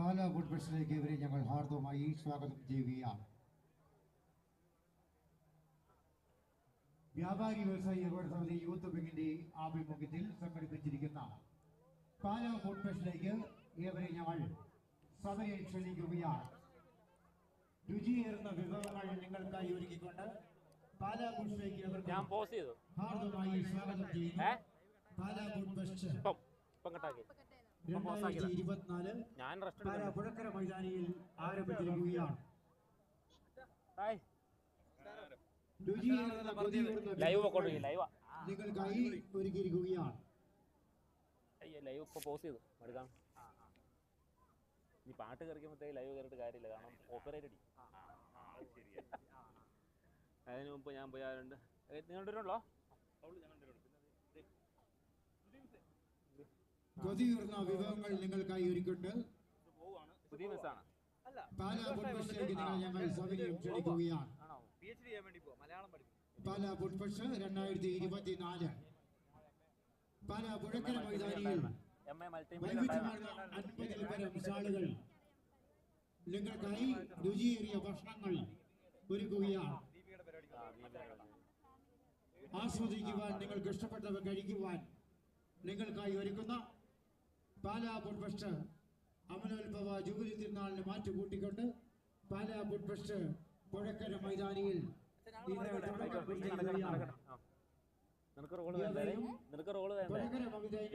Pala food ഫെസ്റ്റിലേക്ക് ഇവരെ ഞങ്ങൾ ഹാർദവമായി സ്വാഗതം ചെയ്യുകയാണ്. വ്യാപാരി വ്യവസായി ഏർപ്പാട് സമിതി യൂത്ത് വിങ്ങിന്റെ ആഭിമുഖ്യത്തിൽ സംഘടിപ്പിച്ചിരിക്കുന്ന പാലാ ഫുഡ് ഫെസ്റ്റിലേക്ക് ഏവരെ ഞങ്ങൾ സഭയെ ക്ഷണിക്കുകയാണ്. രുചിയേറുന്ന വിഭവങ്ങൾ നിങ്ങൾക്കായി ഒരുക്കിക്കൊണ്ട് പാലാ ഫുഡ് ഫെസ്റ്റിലേക്ക് ഞാൻ ഏവർക്കും പോസ് ചെയ്തു. ഹാർദവമായി സ്വാഗതം ചെയ്യുന്നു. പാലാ ഫുഡ് ഫെസ്റ്റ് ഇപ്പം ഇപ്പം കട്ടാക്കി. ഇരുപത്തിനാല് ഞാൻ റെസ്റ്റ് പാലാ പുഴക്കര മൈതാനിയിൽ ആരംഭിച്ചിരിക്കുകയാണ്. ലൈവ് പൊക്കോണ്ടിരിക്കും ലൈവാ. നിങ്ങൾക്കായി ഒരുക്കിയിരിക്കുകയാണ്. അയ്യോ ലൈവ് ഇപ്പൊ പോസ് ചെയ്തു. എടുക്കാം ഈ പാട്ട് കറിക്കുമ്പോഴത്തേക്ക് ലൈവ് കയറിയിട്ട് കാര്യമില്ല കാരണം ഓപ്പറേറ്റ് അടി. അതിന് മുമ്പ് ഞാൻ പോയി ആരുണ്ട് നിങ്ങളുടെ ഉണ്ടോ? കൊതിയൂർന്ന വിഭവങ്ങൾ നിങ്ങൾക്കായി ഒരുക്കുണ്ട് പാലാ ഫുഡ് ഞങ്ങൾ സൗകര്യം ക്ഷണിക്കുകയാണ്. പാലാ ഫുഡ് ഫെസ്റ്റ് രണ്ടായിരത്തി ഇരുപത്തിനാല് പാലാ പുഴക്കര മൈതാനിയിൽ വൈവിധ്യമാർന്ന അൻപതിൽ പരം നിങ്ങൾക്കായി രുചിയേറിയ ഭക്ഷണങ്ങൾ ഒരുക്കുകയാണ്. ആസ്വദിക്കുവാൻ നിങ്ങൾക്ക് ഇഷ്ടപ്പെട്ടവ കഴിക്കുവാൻ നിങ്ങൾക്കായി ഒരുക്കുന്ന പാലാ ഫുഡ് ഫെസ്റ്റ് അമലോത്ഭവ ജൂബിലി തിരുനാളിന് മാറ്റുകൂട്ടിക്കൊണ്ട് പാലാ ഫുഡ് ഫെസ്റ്റ് പുഴക്കര മൈതാനിയിൽ. നിനക്ക് റോൾ വേണ്ടേ? നിനക്ക് റോൾ വേണ്ടേ? പുഴക്കര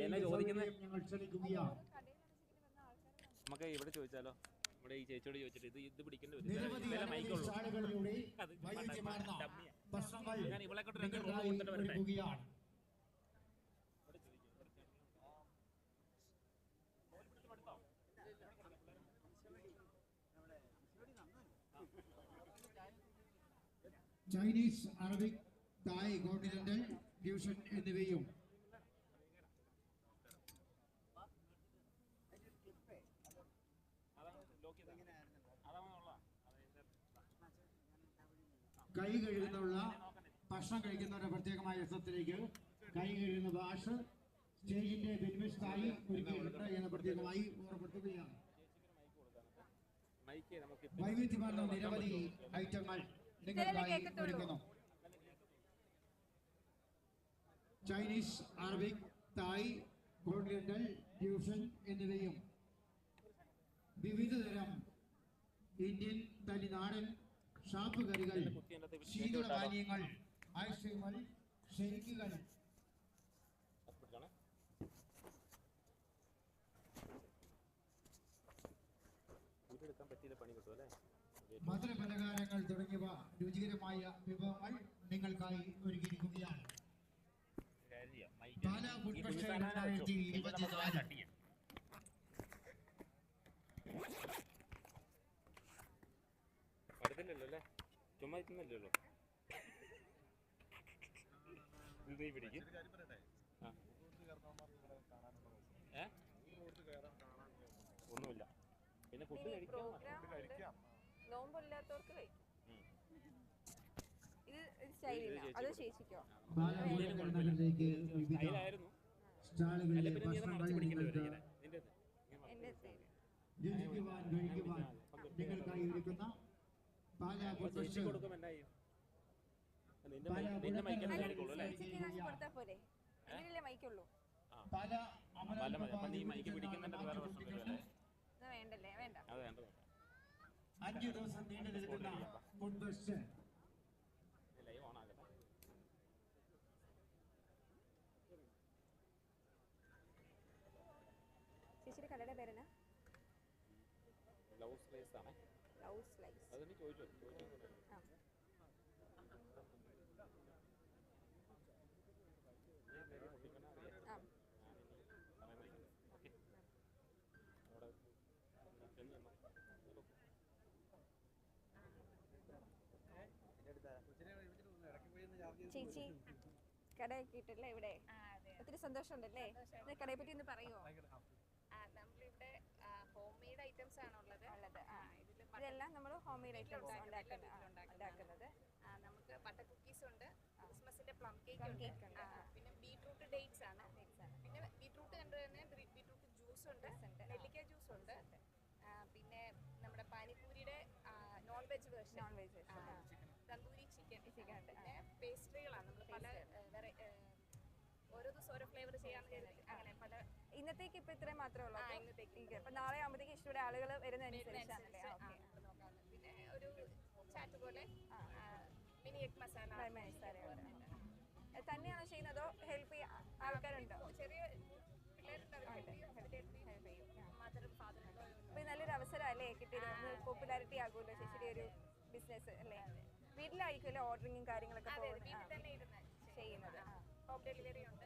എന്നെ ചോദിക്കുന്നെ? സൗകര്യം ഞങ്ങൾ ക്ഷണിക്കുകയാണ്. നമുക്ക് ഇവിടെ ചോദിച്ചാലോ? നമ്മുടെ ഈ ചേച്ചിയോട് ചോദിച്ചിട്ട് ഇത് ഇത് പിടിക്കേണ്ടി വരും. മൈക്കുള്ളൂ. ഞാൻ ഇവളെ കൊണ്ട് രണ്ട് റോൾ കൊടുത്തിട്ട് വരട്ടെ. Chinese Arabic Thai continental fusion എന്നിവയും. കൈ കഴുകുന്നുള്ള ഭക്ഷണം കഴിക്കുന്നവരുടെ പ്രത്യേകമായ രസത്തിലേക്ക് കൈ കഴുകുന്ന ഭാഷ സ്റ്റേജിന്റെ പിൻവശത്തായി ഒരുക്കിയിട്ടുണ്ട് എന്ന് പ്രത്യേകമായി ഓർമ്മപ്പെടുത്തുകയാണ്. വൈവിധ്യമാർന്ന നിരവധി ഐറ്റങ്ങൾ നിങ്ങൾക്കായി ഒരുക്കുന്നു. Chinese Arabic Thai continental fusion എന്നിവയും വിവിധതരം ഇന്ത്യൻ തനിനാടൻ ഷാപ്പ് കറികൾ ശീതള പാനീയങ്ങൾ ഐസ്ക്രീമുകൾ ഷെയ്ക്കുകൾ മധുര പലഹാരങ്ങൾ തുടങ്ങിയവ രുചികരമായ വിഭവങ്ങൾ നിങ്ങൾക്കായി ഒരുക്കിയിരിക്കുകയാണ്. പാലാ ഫുഡ് ഫെസ്റ്റ് രണ്ടായിരത്തി ഇരുപത്തിനാല് അടുത്തില്ലല്ലോ അല്ലേ ചുമ്മാ ഇരിക്കുന്നില്ലല്ലോ. ഇത് നീ പിടിക്ക്. ഒന്നുമില്ല. പിന്നെ ഫുഡ് കഴിക്കാം നോമ്പില്ലാത്തവർക്ക് കഴിക്കും. ഇത് സ്റ്റൈലില്ല. അത് ചേച്ചിക്കോ? എന്റെ സ്റ്റൈൽ രുചിക്കുവാൻ കഴിക്കുവാൻ നിങ്ങൾക്കായി ഒരുക്കുന്ന പാലാ നിന്റെ പല ഇത് വേണ്ടല്ലേ? വേണ്ട. അഞ്ചു ദിവസം നീണ്ടു നിൽക്കുന്ന ഫുഡ് ഫെസ്റ്റ് ലൈവ് ഓൺ ആകട്ടെ ചേച്ചിയുടെ കടയുടെ പേരെന്നാ? ലവ് സ്പേസ് ആണ്. ലവ് സ്ലൈസ് അതെനിക്ക് ചോദിച്ചു ചോദിച്ചു ചേച്ചി കടയാക്കിയിട്ടല്ലേ ഇവിടെ? ഒത്തിരി സന്തോഷമുണ്ടല്ലേ? കടയെ പറ്റി ഒന്ന് പറയുമോ നമ്മളിവിടെ ഹോം മെയ്ഡ് ഐറ്റംസ് ആണ് ഉള്ളത്. ഇതെല്ലാം നമ്മൾ ഹോം മെയ്ഡ് ഐറ്റംസ് ഉണ്ടാക്കുന്നത്. നമുക്ക് ബട്ടർ കുക്കീസ് ഉണ്ട് ക്രിസ്മസിന്റെ പ്ലം കേക്ക് ഉണ്ട്. പിന്നെ ബീട്രൂട്ട് ഡേറ്റ്സ് ആണ്. പിന്നെ ബീട്രൂട്ട് കണ്ടു തന്നെ ബീട്രൂട്ട് ജ്യൂസ് ഉണ്ട് നെല്ലിക്ക ജ്യൂസ് ഉണ്ട്. പിന്നെ നമ്മുടെ പാനിപൂരിയുടെ non veg version non veg പിന്നെ പേസ്ട്രികളാണ്. നമ്മൾ പല ഓരോ ദിവസം ഓരോ ഫ്ലേവർ ചെയ്യാന്ന് കരുതി അങ്ങനെ പല ഇന്നത്തേക്ക് ഇപ്പൊ ഇത്രയും മാത്രമേ ഉള്ളൂ? ഇന്നത്തേക്ക്. അപ്പൊ നാളെ ആകുമ്പോഴത്തേക്ക് ഇഷ്ടയുടെ ആളുകൾ വരുന്നതനുസരിച്ചാണല്ലേ. പിന്നെ ഒരു ചാറ്റ് പോലെ മിനി എഗ് മസാല പോലെ. തന്നെയാണോ ചെയ്യുന്നതോ? ഹെൽപ്പ് ചെയ്യാൻ ആൾക്കാരുണ്ടോ? ചെറിയ നല്ലൊരു അവസരം അല്ലേ കിട്ടിയത് പോപ്പുലാരിറ്റി ആകുമല്ലോ ഒരു ബിസിനസ് അല്ലേ? വീട്ടിലായിരിക്കുമല്ലോ ഓർഡറിങ്ങും കാര്യങ്ങളൊക്കെ ചെയ്യുന്നത്. ഹോം ഡെലിവറി ഉണ്ട്.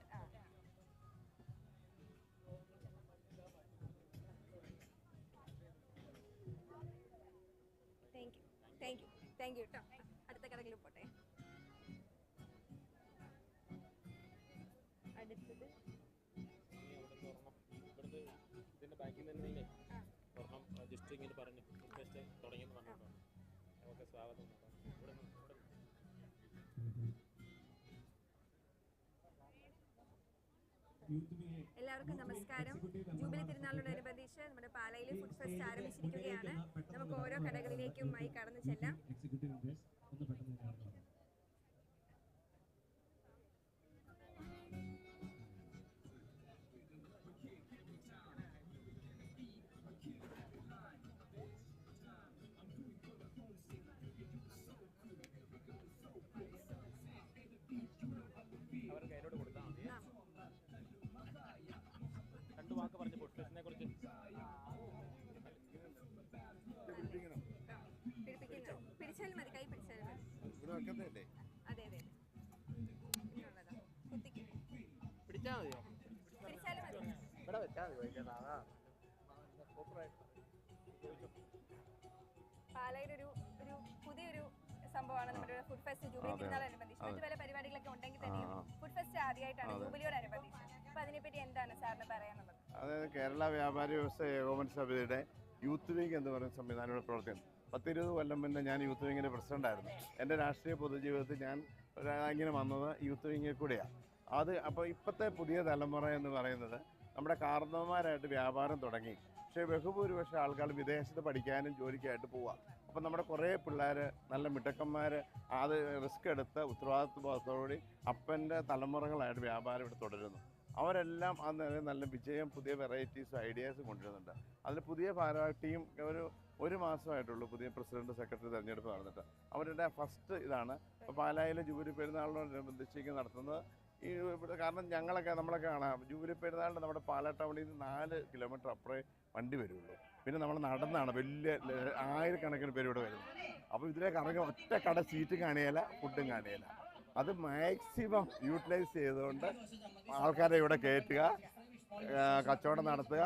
Thank you thank you thank you കേട്ടോ. അടുത്ത കടകളിൽ പോട്ടെ. അടുത്തത്. ഇതിന്റെ ബാക്കിൽ നിന്ന് തന്നെ ജസ്റ്റ് ഇങ്ങനെ പറഞ്ഞു നമുക്ക് സ്വാഗതം. എല്ലാവർക്കും നമസ്കാരം. ജൂബിലി തിരുനാളിനോടനുബന്ധിച്ച് നമ്മുടെ പാലയിലെ ഫുഡ് ഫെസ്റ്റ് ആരംഭിച്ചിരിക്കുകയാണ്. നമുക്ക് ഓരോ കടകളിലേക്കും ആയി കടന്നു ചെല്ലാം. അതെ അതെ ഇങ്ങനെയുള്ളതാ. കുത്തിക്ക്. പിടിച്ചാൽ മതിയോ? ഇവിടെ വെച്ചാൽ മതി വൈകിട്ട് അതാ പാലയിൽ ഒരു ഒരു പുതിയൊരു സംഭവമാണ് നമ്മുടെ ഫുഡ് ഫെസ്റ്റ് ജൂബിലി തിരുനാളനുബന്ധിച്ച് മറ്റു പല പരിപാടികളൊക്കെ ഉണ്ടെങ്കിൽ തന്നെയും ഫുഡ് ഫെസ്റ്റ് ആദ്യമായിട്ടാണ് ജൂബിലിയോടനുബന്ധിച്ച് അപ്പൊ അതിനെപ്പറ്റി എന്താണ് സാറിന് പറയാനുള്ളത്? അതായത് കേരള വ്യാപാരി വ്യവസ്ഥ ഏകോപന സമിതിയുടെ യൂത്ത് ലീഗ് എന്ന് പറയുന്ന സംവിധാനങ്ങളുടെ ഇവിടെ പ്രവർത്തിക്കുന്നു. പത്തിരുപത് കൊല്ലം മുന്നേ ഞാൻ യൂത്ത് വിങ്ങിന്റെ പ്രസിഡന്റായിരുന്നു എന്റെ രാഷ്ട്രീയ പൊതുജീവിതത്തിൽ ഞാൻ ഇങ്ങനെ വന്നത് യൂത്ത് വിങ്ങിൽ കൂടെയാണ്. അത് അപ്പോൾ ഇപ്പോഴത്തെ പുതിയ തലമുറ എന്ന് പറയുന്നത് നമ്മുടെ കാർന്നവന്മാരായിട്ട് വ്യാപാരം തുടങ്ങി. പക്ഷേ ബഹുഭൂരിപക്ഷം ആൾക്കാർ വിദേശത്ത് പഠിക്കാനും ജോലിക്കായിട്ട് പോവാം. അപ്പം നമ്മുടെ കുറേ പിള്ളേർ നല്ല മിടുക്കന്മാർ അത് റിസ്ക് എടുത്ത് ഉത്തരവാദിത്വബോധത്തോടുകൂടി അപ്പന്റെ തലമുറകളായിട്ട് വ്യാപാരം ഇവിടെ തുടരുന്നു. അവരെല്ലാം അത് നല്ല വിജയം പുതിയ വെറൈറ്റീസ് ഐഡിയാസും കൊണ്ടുവരുന്നുണ്ട്. അതിൽ പുതിയ ഭാരവാഹിയും ഒരു ഒരു മാസമായിട്ടുള്ളൂ പുതിയ പ്രസിഡന്റ് സെക്രട്ടറി തെരഞ്ഞെടുപ്പ് നടന്നിട്ട്. അവരുടെ ഫസ്റ്റ് ഇതാണ്. അപ്പോൾ പാലായിലെ ജൂബിലി പെരുന്നാളിനോടനുബന്ധിച്ച് നടത്തുന്നത്. ഈ കാരണം ഞങ്ങളൊക്കെ നമ്മളൊക്കെ കാണാം. ജൂബിലി പെരുന്നാളിന് നമ്മുടെ പാലാ ടൗണിൽ നിന്ന് നാല് കിലോമീറ്റർ അപ്പുറേ വണ്ടി വരുള്ളൂ. പിന്നെ നമ്മൾ നടന്നാണ്. വലിയ ആയിരക്കണക്കിന് പേര് ഇവിടെ വരുന്നത്. അപ്പോൾ ഇതിലേക്ക് ഇറങ്ങി ഒറ്റ കട സീറ്റ് കാണിയല്ല ഫുഡും കാണിയല്ല അത് മാക്സിമം യൂട്ടിലൈസ് ചെയ്തുകൊണ്ട് ആൾക്കാരെ ഇവിടെ കയറ്റുക കച്ചവടം നടത്തുക.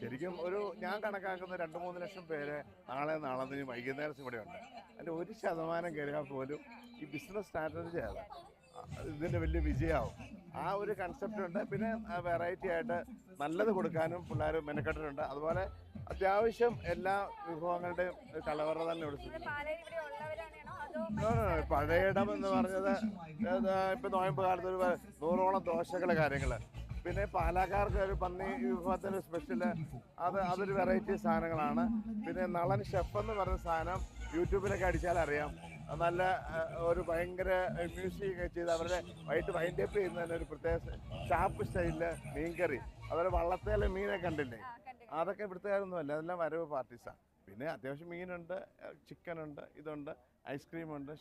ശരിക്കും ഒരു ഞാൻ കണക്കാക്കുന്ന രണ്ട് മൂന്ന് ലക്ഷം പേര് നാളെ നാളെ വൈകുന്നേരം ഇവിടെ ഉണ്ട്. അതിന്റെ ഒരു ശതമാനം കയറിയാൽ പോലും ഈ ബിസിനസ് സ്ട്രാറ്റജി ആണ്. ഇതിന്റെ വലിയ വിജയമാവും. ആ ഒരു കൺസെപ്റ്റ് ഉണ്ട്. പിന്നെ വെറൈറ്റി ആയിട്ട് നല്ലത് കൊടുക്കാനും പിള്ളേർ മെനക്കെട്ടിട്ടുണ്ട്. അതുപോലെ അത്യാവശ്യം എല്ലാ വിഭവങ്ങളുടെയും കലവറ തന്നെ no. പഴയിടം എന്ന് പറഞ്ഞത് ഇപ്പം നോയമ്പ് കാലത്ത് ഒരു നൂറോളം ദോശകൾ കാര്യങ്ങൾ. പിന്നെ പാലക്കാർക്ക് ഒരു പന്നി വിഭവത്തിന് സ്പെഷ്യൽ അത് അതൊരു വെറൈറ്റി സാധനങ്ങളാണ്. പിന്നെ നളൻ ഷെഫ് എന്ന് പറഞ്ഞ സാധനം യൂട്യൂബിലൊക്കെ അടിച്ചാൽ അറിയാം. നല്ല ഒരു ഭയങ്കര മ്യൂസിക് ചെയ്ത് അവരുടെ വൈകിട്ട് വൈൻഡ് അപ്പ് ചെയ്യുന്നതിന് ഒരു പ്രത്യേക ഷാപ്പ് സ്റ്റൈലിൽ മീൻകറി. അതുപോലെ വള്ളത്തേലെ മീനെ കണ്ടില്ലേ? അതൊക്കെ ഇവിടുത്തുകാരൊന്നുമല്ല. അതെല്ലാം വരവ് പാർട്ടീസാണ് പിന്നെ അത്യാവശ്യം മീനുണ്ട് ചിക്കനുണ്ട് ഇതുണ്ട് ഐസ്ക്രീം ഉണ്ട്